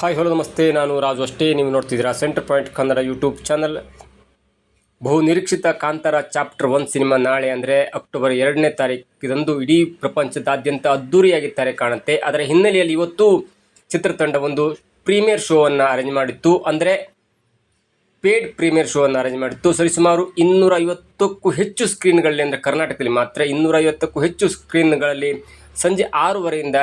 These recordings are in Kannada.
ಹಾಯ್, ಹಲೋ, ನಮಸ್ತೆ. ನಾನು ರಾಜು ಅಷ್ಟೇ. ನೀವು ನೋಡ್ತಿದ್ದೀರಾ centre point Kannada YouTube channel. ಬಹು ನಿರೀಕ್ಷಿತ ಕಾಂತಾರ ಚಾಪ್ಟರ್ ಒನ್ ಸಿನಿಮಾ ನಾಳೆ ಅಂದರೆ ಅಕ್ಟೋಬರ್ ಎರಡನೇ ತಾರೀಕಿದಂದು ಇಡೀ ಪ್ರಪಂಚದಾದ್ಯಂತ ಅದ್ದೂರಿಯಾಗಿ ತಾರೆ ಕಾಣುತ್ತೆ. ಅದರ ಹಿನ್ನೆಲೆಯಲ್ಲಿ ಇವತ್ತು ಚಿತ್ರತಂಡ ಒಂದು ಪ್ರೀಮಿಯರ್ ಶೋವನ್ನು ಅರೇಂಜ್ ಮಾಡಿತ್ತು. ಅಂದರೆ ಪೇಡ್ ಪ್ರೀಮಿಯರ್ ಶೋವನ್ನು ಅರೇಂಜ್ ಮಾಡಿತ್ತು. ಸರಿಸುಮಾರು ಇನ್ನೂರ ಐವತ್ತಕ್ಕೂ ಹೆಚ್ಚು ಸ್ಕ್ರೀನ್ಗಳಲ್ಲಿ, ಅಂದರೆ ಕರ್ನಾಟಕದಲ್ಲಿ ಮಾತ್ರ ಇನ್ನೂರ ಐವತ್ತಕ್ಕೂ ಹೆಚ್ಚು ಸ್ಕ್ರೀನ್ಗಳಲ್ಲಿ ಸಂಜೆ ಆರೂವರೆಯಿಂದ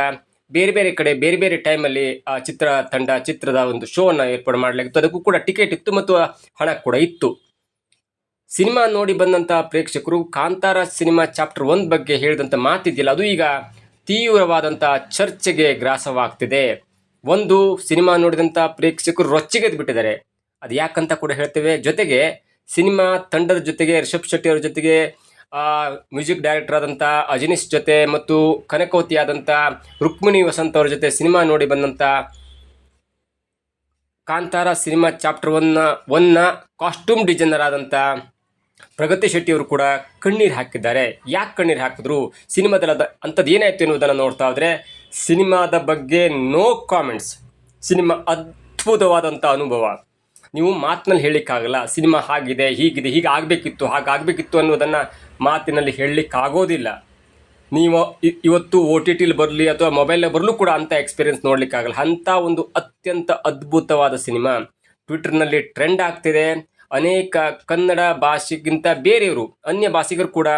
ಬೇರೆ ಬೇರೆ ಕಡೆ, ಬೇರೆ ಬೇರೆ ಟೈಮಲ್ಲಿ ಆ ಚಿತ್ರ ತಂಡ, ಚಿತ್ರದ ಒಂದು ಶೋವನ್ನು ಏರ್ಪಾಡು ಮಾಡಲಾಗಿತ್ತು. ಅದಕ್ಕೂ ಕೂಡ ಟಿಕೆಟ್ ಇತ್ತು ಮತ್ತು ಹಣ ಕೂಡ ಇತ್ತು. ಸಿನಿಮಾ ನೋಡಿ ಬಂದಂಥ ಪ್ರೇಕ್ಷಕರು ಕಾಂತಾರ ಸಿನಿಮಾ ಚಾಪ್ಟರ್ ಒಂದು ಬಗ್ಗೆ ಹೇಳಿದಂಥ ಮಾತಿದೆಯಲ್ಲ ಅದು ಈಗ ತೀವ್ರವಾದಂಥ ಚರ್ಚೆಗೆ ಗ್ರಾಸವಾಗ್ತಿದೆ. ಒಂದು ಸಿನಿಮಾ ನೋಡಿದಂಥ ಪ್ರೇಕ್ಷಕರು ರೊಚ್ಚಿಗೆದ್ದು ಬಿಟ್ಟಿದ್ದಾರೆ ಅದು ಯಾಕಂತ ಕೂಡ ಹೇಳ್ತೇವೆ. ಜೊತೆಗೆ ಸಿನಿಮಾ ತಂಡದ ಜೊತೆಗೆ, ರಿಷಬ್ ಶೆಟ್ಟಿ ಅವರ ಜೊತೆಗೆ ಮ್ಯೂಸಿಕ್ ಡೈರೆಕ್ಟರ್ ಆದಂಥ ಅಜನೀಶ್ ಜೊತೆ ಮತ್ತು ಕನಕವತಿ ಆದಂಥ ರುಕ್ಮಿಣಿ ವಸಂತ್ ಅವರ ಜೊತೆ ಸಿನಿಮಾ ನೋಡಿ ಬಂದಂಥ ಕಾಂತಾರ ಸಿನಿಮಾ ಚಾಪ್ಟರ್ ಒನ್ನ ಒನ್ನ ಕಾಸ್ಟ್ಯೂಮ್ ಡಿಸೈನರ್ ಆದಂಥ ಪ್ರಗತಿ ಶೆಟ್ಟಿ ಅವರು ಕೂಡ ಕಣ್ಣೀರು ಹಾಕಿದ್ದಾರೆ. ಯಾಕೆ ಕಣ್ಣೀರು ಹಾಕಿದ್ರು? ಸಿನಿಮಾದಲ್ಲಿ ಅದ ಅಂಥದ್ದು ಏನಾಯಿತು ಎನ್ನುವುದನ್ನು ನೋಡ್ತಾ ಹೋದರೆ ಸಿನಿಮಾದ ಬಗ್ಗೆ ನೋ ಕಾಮೆಂಟ್ಸ್. ಸಿನಿಮಾ ಅದ್ಭುತವಾದಂಥ ಅನುಭವ. ನೀವು ಮಾತಿನಲ್ಲಿ ಹೇಳಲಿಕ್ಕಾಗಲ್ಲ, ಸಿನಿಮಾ ಹಾಗಿದೆ, ಹೀಗಿದೆ, ಹೀಗೆ ಆಗಬೇಕಿತ್ತು ಹಾಗಾಗಬೇಕಿತ್ತು ಅನ್ನೋದನ್ನು ಮಾತಿನಲ್ಲಿ ಹೇಳಲಿಕ್ಕಾಗೋದಿಲ್ಲ. ನೀವು ಇವತ್ತು ಓ ಟಿ ಟಿಲಿ ಬರಲಿ ಅಥವಾ ಮೊಬೈಲಲ್ಲಿ ಬರಲು ಕೂಡ ಅಂಥ ಎಕ್ಸ್ಪೀರಿಯನ್ಸ್ ನೋಡಲಿಕ್ಕಾಗಲ್ಲ. ಅಂಥ ಒಂದು ಅತ್ಯಂತ ಅದ್ಭುತವಾದ ಸಿನಿಮಾ. ಟ್ವಿಟರ್ನಲ್ಲಿ ಟ್ರೆಂಡ್ ಆಗ್ತಿದೆ. ಅನೇಕ ಕನ್ನಡ ಭಾಷೆಗಿಂತ ಬೇರೆಯವರು, ಅನ್ಯ ಭಾಷಿಗರು ಕೂಡ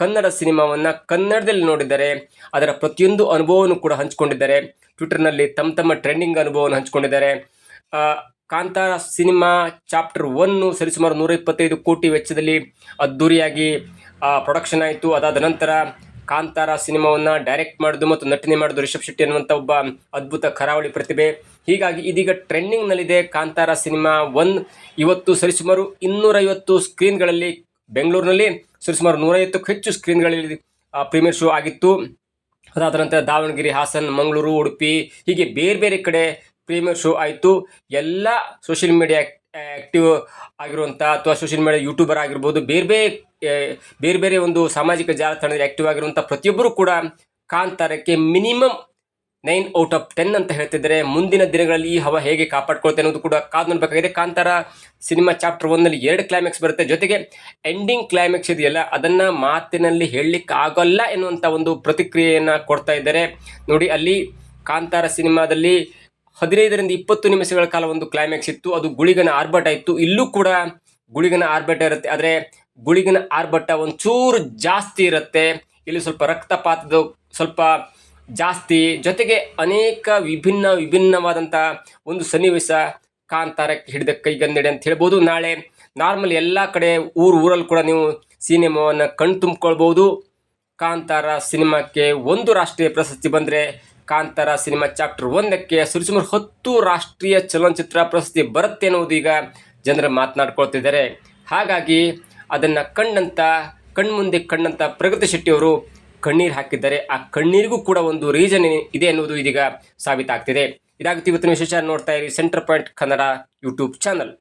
ಕನ್ನಡ ಸಿನಿಮಾವನ್ನು ಕನ್ನಡದಲ್ಲಿ ನೋಡಿದ್ದಾರೆ ಅದರ ಪ್ರತಿಯೊಂದು ಅನುಭವವನ್ನು ಕೂಡ ಹಂಚಿಕೊಂಡಿದ್ದಾರೆ. ಟ್ವಿಟರ್ನಲ್ಲಿ ತಮ್ಮ ತಮ್ಮ ಟ್ರೆಂಡಿಂಗ್ ಅನುಭವವನ್ನು ಹಂಚಿಕೊಂಡಿದ್ದಾರೆ. ಕಾಂತಾರ ಸಿನಿಮಾ ಚಾಪ್ಟರ್ ಒನ್ನು ಸರಿಸುಮಾರು ನೂರ ಇಪ್ಪತ್ತೈದು ಕೋಟಿ ವೆಚ್ಚದಲ್ಲಿ ಅದ್ದೂರಿಯಾಗಿ ಪ್ರೊಡಕ್ಷನ್ ಆಯಿತು. ಅದಾದ ನಂತರ ಕಾಂತಾರ ಸಿನಿಮಾವನ್ನು ಡೈರೆಕ್ಟ್ ಮಾಡೋದು ಮತ್ತು ನಟನೆ ಮಾಡೋದು ರಿಷಬ್ ಶೆಟ್ಟಿ ಅನ್ನುವಂಥ ಒಬ್ಬ ಅದ್ಭುತ ಕರಾವಳಿ ಪ್ರತಿಭೆ. ಹೀಗಾಗಿ ಇದೀಗ ಟ್ರೆಂಡಿಂಗ್ನಲ್ಲಿದೆ ಕಾಂತಾರ ಸಿನಿಮಾ ಒನ್ ಇವತ್ತು ಸರಿಸುಮಾರು ಇನ್ನೂರೈವತ್ತು ಸ್ಕ್ರೀನ್ಗಳಲ್ಲಿ ಬೆಂಗಳೂರಿನಲ್ಲಿ ಸುಮಾರು ನೂರೈವತ್ತಕ್ಕೂ ಹೆಚ್ಚು ಸ್ಕ್ರೀನ್ಗಳಲ್ಲಿ ಪ್ರೀಮಿಯರ್ ಶೋ ಆಗಿತ್ತು. ಅದಾದ ನಂತರ ದಾವಣಗೆರೆ, ಹಾಸನ್, ಮಂಗಳೂರು, ಉಡುಪಿ ಹೀಗೆ ಬೇರೆ ಬೇರೆ ಕಡೆ ಪ್ರೀಮಿಯರ್ ಶೋ ಆಯಿತು. ಎಲ್ಲ ಸೋಷಿಯಲ್ ಮೀಡಿಯಾ ಆ್ಯಕ್ಟಿವ್ ಆಗಿರುವಂಥ ಅಥವಾ ಸೋಷಿಯಲ್ ಮೀಡಿಯಾ ಯೂಟ್ಯೂಬರ್ ಆಗಿರ್ಬೋದು, ಬೇರೆ ಬೇರೆ ಬೇರೆ ಬೇರೆ ಒಂದು ಸಾಮಾಜಿಕ ಜಾಲತಾಣದಲ್ಲಿ ಆ್ಯಕ್ಟಿವ್ ಆಗಿರುವಂಥ ಪ್ರತಿಯೊಬ್ಬರು ಕೂಡ ಕಾಂತಾರಕ್ಕೆ minimum nine out of ten ಅಂತ ಹೇಳ್ತಿದ್ದಾರೆ ಮುಂದಿನ ದಿನಗಳಲ್ಲಿ ಈ ಹವ ಹೇಗೆ ಕಾಪಾಡ್ಕೊಳ್ತೆ ಅನ್ನೋದು ಕೂಡ ಕಾದು ನೋಡಬೇಕಾಗಿದೆ. ಕಾಂತಾರ ಸಿನಿಮಾ ಚಾಪ್ಟರ್ ಒಂದಲ್ಲಿ ಎರಡು ಕ್ಲೈಮ್ಯಾಕ್ಸ್ ಬರುತ್ತೆ. ಜೊತೆಗೆ ಎಂಡಿಂಗ್ ಕ್ಲೈಮ್ಯಾಕ್ಸ್ ಇದೆಯಲ್ಲ, ಅದನ್ನು ಮಾತಿನಲ್ಲಿ ಹೇಳಲಿಕ್ಕೆ ಆಗೋಲ್ಲ ಎನ್ನುವಂಥ ಒಂದು ಪ್ರತಿಕ್ರಿಯೆಯನ್ನು ಕೊಡ್ತಾ ಇದ್ದಾರೆ. ನೋಡಿ, ಅಲ್ಲಿ ಕಾಂತಾರ ಸಿನಿಮಾದಲ್ಲಿ ಹದಿನೈದರಿಂದ ಇಪ್ಪತ್ತು ನಿಮಿಷಗಳ ಕಾಲ ಒಂದು ಕ್ಲೈಮ್ಯಾಕ್ಸ್ ಇತ್ತು. ಅದು ಗುಳಿಗನ ಆರ್ಭಟ ಇತ್ತು. ಇಲ್ಲೂ ಕೂಡ ಗುಳಿಗನ ಆರ್ಭಟ ಇರುತ್ತೆ. ಆದರೆ ಗುಳಿಗನ ಆರ್ಭಟ ಒಂಚೂರು ಜಾಸ್ತಿ ಇರುತ್ತೆ. ಇಲ್ಲಿ ಸ್ವಲ್ಪ ರಕ್ತಪಾತದ ಸ್ವಲ್ಪ ಜಾಸ್ತಿ ಜೊತೆಗೆ ಅನೇಕ ವಿಭಿನ್ನ ವಿಭಿನ್ನವಾದಂಥ ಒಂದು ಸನ್ನಿವೇಶ ಕಾಂತಾರಕ್ಕೆ ಹಿಡಿದ ಕೈಗನ್ನಡಿ ಅಂತ ಹೇಳ್ಬೋದು. ನಾಳೆ ನಾರ್ಮಲ್ ಎಲ್ಲ ಕಡೆ ಊರು ಊರಲ್ಲಿ ಕೂಡ ನೀವು ಸಿನಿಮಾವನ್ನು ಕಣ್ ತುಂಬಿಕೊಳ್ಬೋದು. ಕಾಂತಾರ ಸಿನಿಮಾಕ್ಕೆ ಒಂದು ರಾಷ್ಟ್ರೀಯ ಪ್ರಶಸ್ತಿ ಬಂದರೆ ಕಾಂತಾರ ಸಿನಿಮಾ ಚಾಪ್ಟರ್ ಒಂದಕ್ಕೆ ಸರಿಸುಮಾರು ಹತ್ತು ರಾಷ್ಟ್ರೀಯ ಚಲನಚಿತ್ರ ಪ್ರಶಸ್ತಿ ಬರುತ್ತೆ ಅನ್ನೋದು ಈಗ ಜನರು ಮಾತನಾಡ್ಕೊಳ್ತಿದ್ದಾರೆ. ಹಾಗಾಗಿ ಅದನ್ನು ಕಂಡಂಥ ಕಣ್ಮುಂದೆ ಕಂಡಂಥ ಪ್ರಗತಿ ಶೆಟ್ಟಿಯವರು ಕಣ್ಣೀರು ಹಾಕಿದ್ದಾರೆ. ಆ ಕಣ್ಣೀರಿಗೂ ಕೂಡ ಒಂದು ರೀಸನ್ ಇದೆ ಅನ್ನೋದು ಇದೀಗ ಸಾಬೀತಾಗ್ತಿದೆ. ಇದಾಗುತ್ತೆ ಇವತ್ತಿನ ವಿಶೇಷ ನೋಡ್ತಾ ಇರಿ centre point Kannada YouTube channel.